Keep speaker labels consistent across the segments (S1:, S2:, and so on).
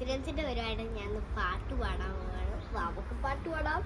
S1: എക്സ്പീരിയൻസിന്റെ പരിപാടി ഞാൻ പാട്ട് പാടാൻ പോവാണ്. വാമക്ക് പാട്ട് പാടാം.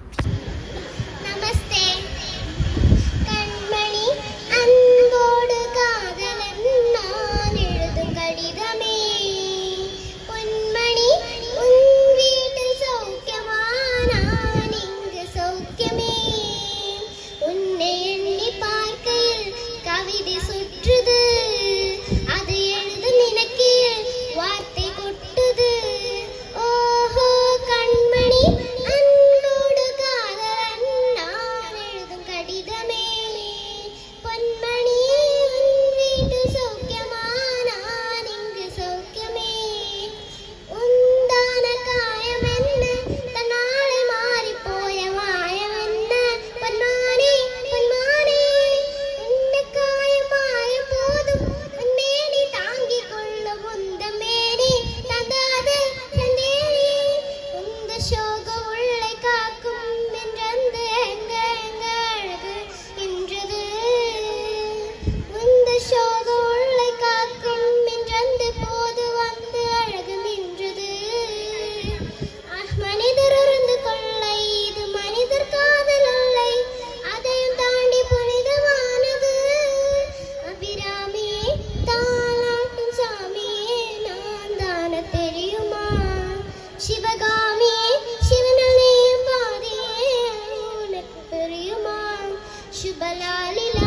S2: ശുഭലാലില